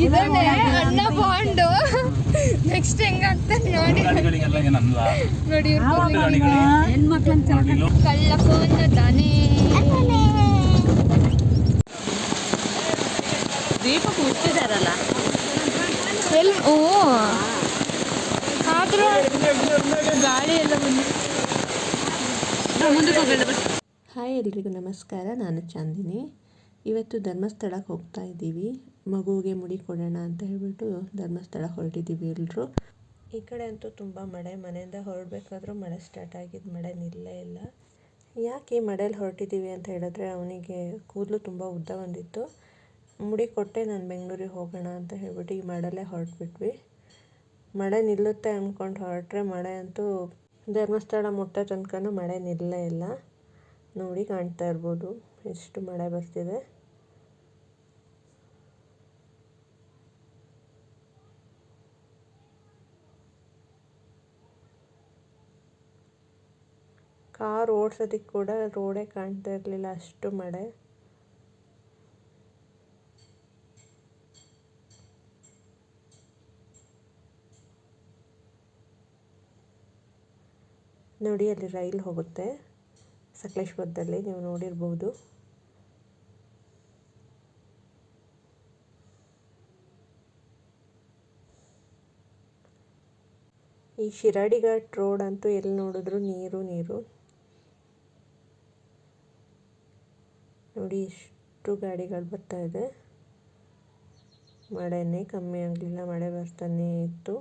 ಹಂಗಿದ್ದಾನೆ ಅಣ್ಣ bond. Next ಹೆಂಗಾಗ್ತಾನೆ ನೋಡಿ. ನೋಡಿ ಕಳ್ಳ ಫೋನ್ ತಾನೇ. ದೀಪ ಮುಚ್ಚಿದಾರಲ್ಲ ಎಲ್ ಓ. ಆದ್ರೂ ಗಾಳಿ ಎಲ್ಲ ಬಂದು ಹಾಯ್ ಎಲ್ರಿಗೂ ನಮಸ್ಕಾರ. ನಾನು ಚಾಂದಿನಿ. ಇವತ್ತು ಧರ್ಮಸ್ಥಳಕ್ಕೆ ಹೋಗ್ತಾ ಇದ್ದೀವಿ. ಮಗುವಿಗೆ ಮುಡಿ ಕೊಡೋಣ ಅಂತ ಹೇಳ್ಬಿಟ್ಟು ಧರ್ಮಸ್ಥಳ ಹೊರಟಿದ್ದೀವಿ ಎಲ್ಲರೂ ಈ ಕಡೆ ಅಂತೂ ತುಂಬ ಮಳೆ, ಮನೆಯಿಂದ ಹೊರಡ್ಬೇಕಾದ್ರೂ ಮಳೆ ಸ್ಟಾರ್ಟ್ ಆಗಿದ್ದು ಮಳೆ ನಿಲ್ಲೇ ಇಲ್ಲ. ಯಾಕೆ ಈ ಮಳೆಯಲ್ಲಿ ಹೊರಟಿದ್ದೀವಿ ಅಂತ ಹೇಳಿದ್ರೆ ಅವನಿಗೆ ಕೂದಲು ತುಂಬ ಉದ್ದ ಬಂದಿತ್ತು. ಮುಡಿ ಕೊಟ್ಟೆ ನಾನು ಬೆಂಗಳೂರಿಗೆ ಹೋಗೋಣ ಅಂತ ಹೇಳ್ಬಿಟ್ಟು ಈ ಮಳೆಯಲ್ಲೇ ಹೊರಟ್ಬಿಟ್ವಿ. ಮಳೆ ನಿಲ್ಲುತ್ತೆ ಅಂದ್ಕೊಂಡು ಹೊರಟ್ರೆ ಮಳೆ ಅಂತೂ ಧರ್ಮಸ್ಥಳ ಮುಟ್ಟೋ ತನಕನೂ ಮಳೆ ನಿಲ್ಲೇ ಇಲ್ಲ. ನೋಡಿ ಕಾಣ್ತಾ ಇರ್ಬೋದು, ಎಷ್ಟು ಮಳೆ ಬರ್ತಿದೆ. ಕಾರ್ ಓಡ್ಸೋದಕ್ಕೆ ಕೂಡ ರೋಡೇ ಕಾಣ್ತಾ ಇರಲಿಲ್ಲ ಅಷ್ಟು ಮಳೆ. ನೋಡಿ, ಅಲ್ಲಿ ರೈಲ್ ಹೋಗುತ್ತೆ. ಸಕಲೇಶ್ವರದಲ್ಲಿ ನೀವು ನೋಡಿರ್ಬೋದು. ಈ ಶಿರಾಡಿ ಘಾಟ್ ರೋಡ್ ಅಂತೂ ಎಲ್ಲಿ ನೋಡಿದ್ರು? ನೀರು ನೀರು. ನೋಡಿ ಎಷ್ಟು ಗಾಡಿಗಳು ಬರ್ತಾ ಇದೆ. ಮಳೆನೇ ಕಮ್ಮಿ ಆಗಲಿಲ್ಲ, ಮಳೆ ಬರ್ತಾನೇ ಇತ್ತು.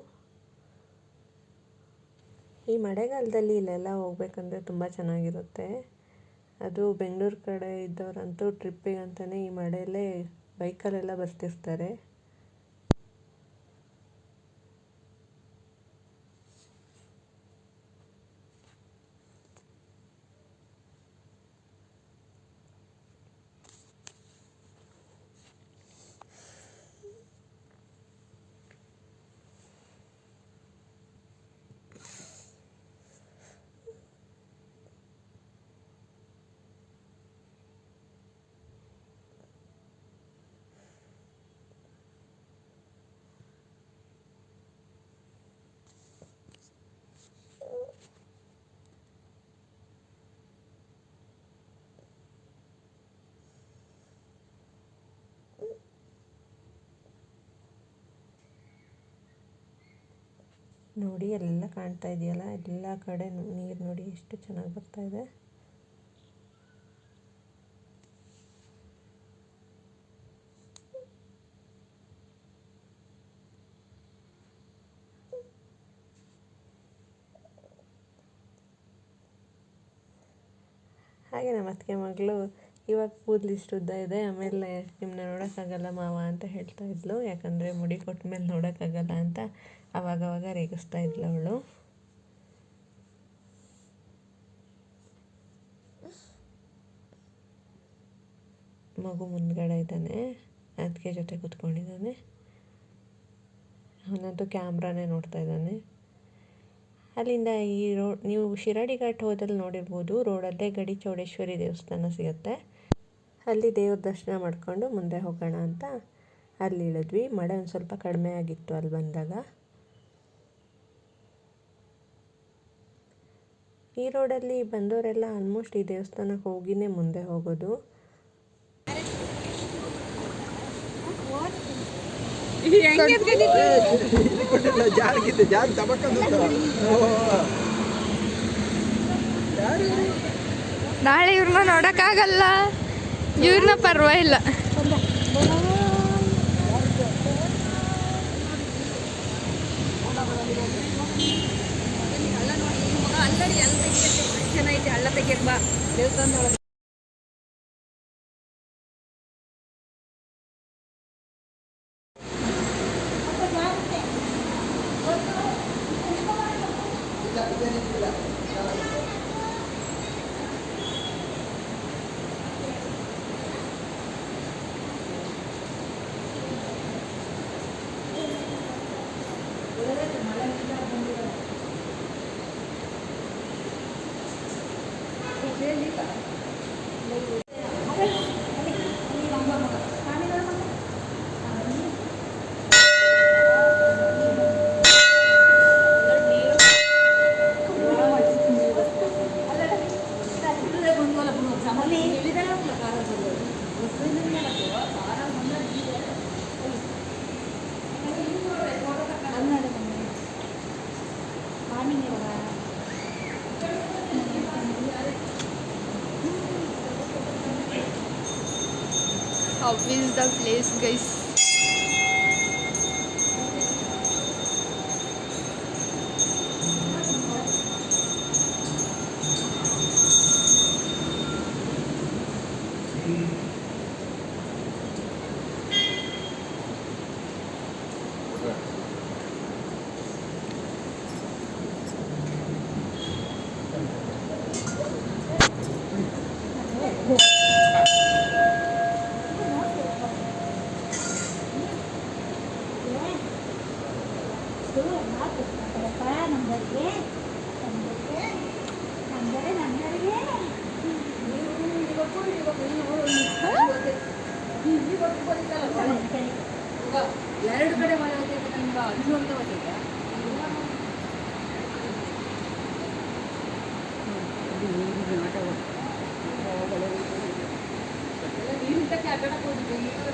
ಈ ಮಳೆಗಾಲದಲ್ಲಿ ಇಲ್ಲೆಲ್ಲ ಹೋಗ್ಬೇಕಂದ್ರೆ ತುಂಬ ಚೆನ್ನಾಗಿರುತ್ತೆ. ಅದು ಬೆಂಗಳೂರು ಕಡೆ ಇದ್ದವರಂತೂ ಟ್ರಿಪ್ಪಿಗಂತಲೇ ಈ ಮಳೆಯಲ್ಲೇ ಬೈಕಲ್ಲೆಲ್ಲ ಬರ್ತಿರ್ತಾರೆ. ನೋಡಿ, ಎಲ್ಲ ಕಾಣ್ತಾ ಇದೆಯಲ್ಲ? ಎಲ್ಲ ಕಡೆ ನೀರು ನೋಡಿ ಎಷ್ಟು ಚೆನ್ನಾಗಿ ಬರ್ತಾ ಇದೆ. ಹಾಗೆ ನಮ್ಮ ಅತ್ತಿಗೆ ಮಗಳು ಇವಾಗ ಕೂದಲು ಇಷ್ಟು ಉದ್ದ ಇದೆ, ಆಮೇಲೆ ನಿಮ್ಮನ್ನ ನೋಡೋಕ್ಕಾಗಲ್ಲ ಮಾವ ಅಂತ ಹೇಳ್ತಾ ಇದ್ಲು. ಯಾಕಂದರೆ ಮುಡಿ ಕೊಟ್ಟ ಮೇಲೆ ನೋಡೋಕ್ಕಾಗಲ್ಲ ಅಂತ ಆವಾಗವಾಗ ರೇಗಿಸ್ತಾ ಇದ್ಲು ಅವಳು. ಮಗು ಮುಂದ್ಗಡೆ ಇದ್ದಾನೆ ಅದಕ್ಕೆ ಜೊತೆ ಕೂತ್ಕೊಂಡಿದ್ದಾನೆ. ಅವನಂತೂ ಕ್ಯಾಮ್ರಾನೇ ನೋಡ್ತಾ ಇದ್ದಾನೆ. ಅಲ್ಲಿಂದ ಈ ರೋಡ್ ನೀವು ಶಿರಾಡಿ ಘಾಟ್ ಹೋದಲ್ಲಿ ನೋಡಿರ್ಬೋದು, ರೋಡಲ್ಲೇ ಗಡಿ ಚೌಡೇಶ್ವರಿ ದೇವಸ್ಥಾನ ಸಿಗುತ್ತೆ. ಅಲ್ಲಿ ದೇವ್ರ ದರ್ಶನ ಮಾಡಿಕೊಂಡು ಮುಂದೆ ಹೋಗೋಣ ಅಂತ ಅಲ್ಲಿ ಇಳಿದ್ವಿ ಮಳೆ ಒಂದು ಸ್ವಲ್ಪ ಕಡಿಮೆ ಆಗಿತ್ತು ಅಲ್ಲಿ ಬಂದಾಗ. ಈ ರೋಡಲ್ಲಿ ಬಂದವರೆಲ್ಲ ಆಲ್ಮೋಸ್ಟ್ ಈ ದೇವಸ್ಥಾನಕ್ಕೆ ಹೋಗಿನೇ ಮುಂದೆ ಹೋಗೋದು. ನಾಳೆ ಇವ್ರನ್ನ ನೋಡಕ್ಕಾಗಲ್ಲ. ಇವ್ರನ್ನ ಪರವಾಗಿಲ್ಲ ಚೆನ್ನಾಗಿ ಹಳ್ಳ ತೆಗಿಯಕ್ ಬಾ ದೇವಸ್ಥಾನದೊಳಗೆ Alves das Lesgas. Cool. ಎರಡು ಕಡೆ ಮನೆ ಹೋಗ್ತೈತೆ ನಮ್ಗೆ ಅಲ್ಲಿ ಒಂದು ಹೋಗ್ತೈತೆ ನೀರಿದ್ದಕ್ಕೆ ಅಡ್ಡಾಡಕ್ಕೆ ಹೋಗಿದ್ದೆ ಹೇಗಿದ್ದೆ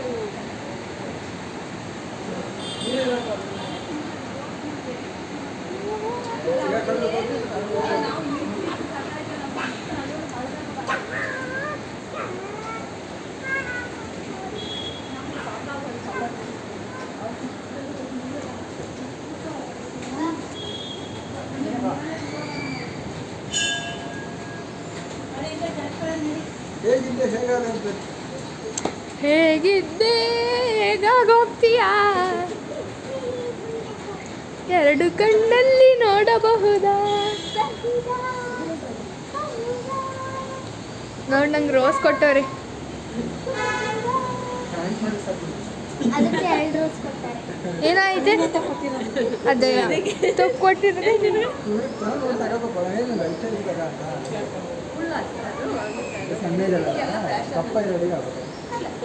ಹೇಗಿದ್ದೆ? ಹೇಗಾಗೋಗ್ತೀಯಾ ಎರಡು ಕಣ್ಣಲ್ಲಿ ನೋಡಬಹುದಾ? ನೋಡ್ ನಂಗೆ ರೋಸ್ ಕೊಟ್ಟವ್ರಿ. ಅದಕ್ಕೆ ಎರಡು ರೋಸ್ ಕೊಡ್ತಾರೆ ಏನಾಯ್ತೆ? ಅದೇ ತಪ್ಪು ಕೊಟ್ಟಿದ್ರೆ ನಾನು?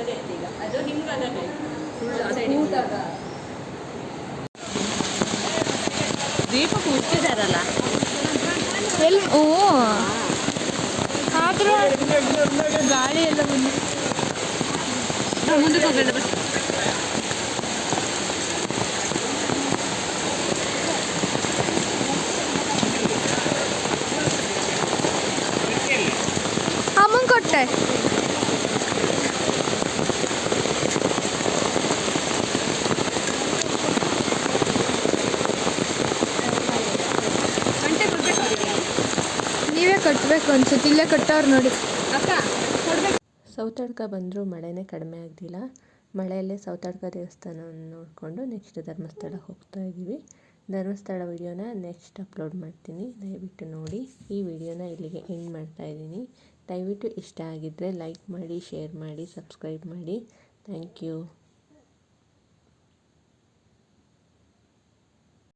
ಆಗುತ್ತೆ ಅದು ನಿಮ್ಗೆ ಅದನ್ನೇ ದೀಪಕ್ ಮುಚ್ಚಿದಾರಲ್ಲ ಎಲ್ಲಿ ಓ. ಆದ್ರೂ ಗಾಳಿ ಎಲ್ಲ ಬಂದು ಮುಂದಕ್ಕೆ ಹೋಗೋಣ ಕಟ್ಟಬೇಕು ಅನ್ಸುತ್ತೆ. ಇಲ್ಲೇ ಕಟ್ಟವ್ರು ನೋಡಿ. ಅಕ್ಕ ಸೌತಡ್ಕ ಬಂದರೂ ಮಳೆನೇ ಕಡಿಮೆ ಆಗಲಿಲ್ಲ ಮಳೆಯಲ್ಲೇ ಸೌತಡ್ಕ ದೇವಸ್ಥಾನವನ್ನು ನೋಡಿಕೊಂಡು ನೆಕ್ಸ್ಟ್ ಧರ್ಮಸ್ಥಳ ಹೋಗ್ತಾ ಇದ್ದೀವಿ. ಧರ್ಮಸ್ಥಳ ವಿಡಿಯೋನ ನೆಕ್ಸ್ಟ್ ಅಪ್ಲೋಡ್ ಮಾಡ್ತೀನಿ. ದಯವಿಟ್ಟು ನೋಡಿ. ಈ ವಿಡಿಯೋನ ಇಲ್ಲಿಗೆ ಎಂಡ್ ಮಾಡ್ತಾ ಇದ್ದೀನಿ. ದಯವಿಟ್ಟು ಇಷ್ಟ ಆಗಿದ್ದರೆ ಲೈಕ್ ಮಾಡಿ ಶೇರ್ ಮಾಡಿ ಸಬ್ಸ್ಕ್ರೈಬ್ ಮಾಡಿ. Thank you